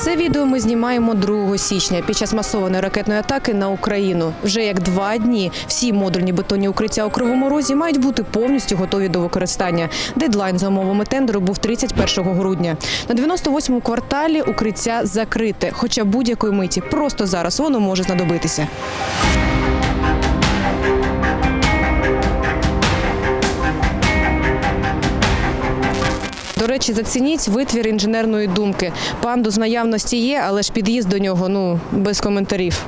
Це відео ми знімаємо 2 січня під час масованої ракетної атаки на Україну. Вже як два дні всі модульні бетонні укриття у Кривому Розі мають бути повністю готові до використання. Дедлайн за умовами тендеру був 31 грудня. На 98-му кварталі укриття закрите, хоча будь-якої миті просто зараз воно може знадобитися. До речі, зацініть витвір інженерної думки. Пандус з наявності є, але ж під'їзд до нього ну без коментарів.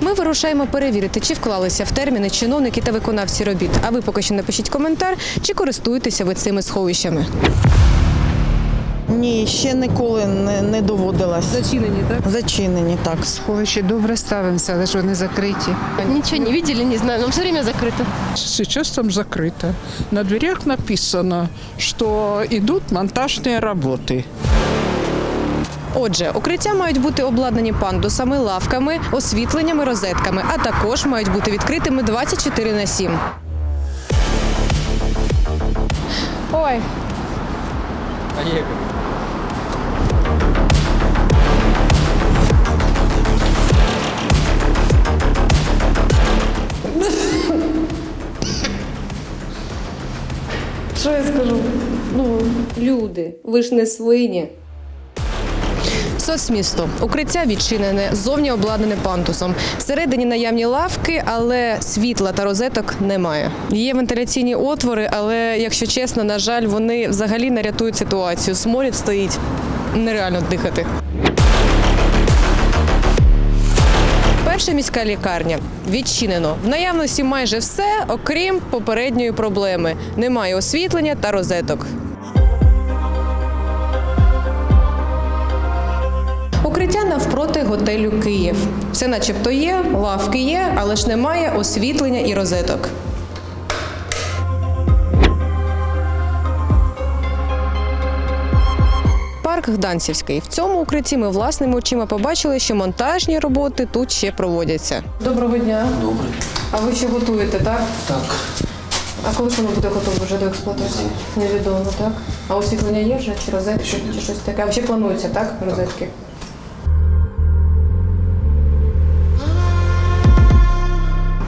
Вирушаємо перевірити, чи вклалися в терміни чиновники та виконавці робіт. А ви поки що напишіть коментар, чи користуєтеся ви цими сховищами. Ні, ще ніколи не, не доводилось. Зачинені, так? Зачинені, так. Сховище добре ставимося, але ж вони закриті. Ничего не видели, не знаю, но все время закрыто. Сейчас там закрыто. На дверях написано, что идут монтажные работы. Отже, укриття мають бути обладнані пандусами, лавками, освітленнями, розетками, а також мають бути відкритими 24 на 7. Ой, Що я скажу? Ну, люди, ви ж не свині. Соцмісто. Укриття відчинене, зовні обладнане пандусом. Всередині наявні лавки, але світла та розеток немає. Є вентиляційні отвори, але якщо чесно, на жаль, вони взагалі не рятують ситуацію. Сморід стоїть. Нереально дихати. Перша міська лікарня відчинено. В наявності майже все, окрім попередньої проблеми. Немає освітлення та розеток. Укриття навпроти готелю Київ. Все начебто є, лавки є, але ж немає освітлення і розеток. Парк Гданцівський. В цьому укритті ми власними очима побачили, що монтажні роботи тут ще проводяться. Доброго дня. Добре. А ви ще готуєте, так? Так, А коли ж воно буде готове вже до експлуатації? Невідомо, так? А освітлення є вже чи розетки, чи щось таке? А ще планується, так? Розетки?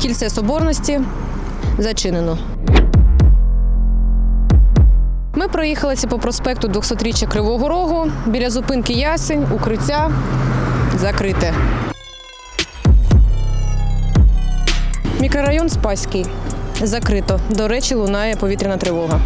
Кільце соборності зачинено. Ми проїхалися по проспекту 200-річчя Кривого Рогу. Біля зупинки Ясень, укриття закрите. Мікрорайон Спаський. Закрито. До речі, лунає повітряна тривога.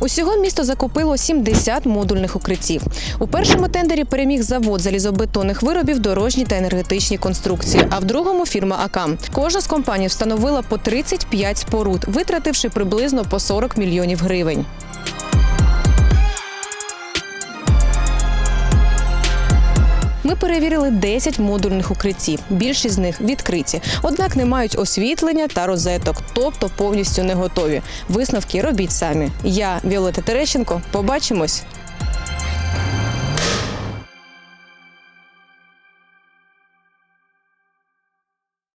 Усього місто закупило 70 модульних укриттів. У першому тендері переміг завод залізобетонних виробів, дорожні та енергетичні конструкції. А в другому фірма АКАМ. Кожна з компаній встановила по 35 споруд, витративши приблизно по 40 мільйонів гривень. Ми перевірили 10 модульних укриттів. Більшість з них відкриті, однак не мають освітлення та розеток, тобто повністю не готові. Висновки робіть самі. Я Віолета Терещенко. Побачимось.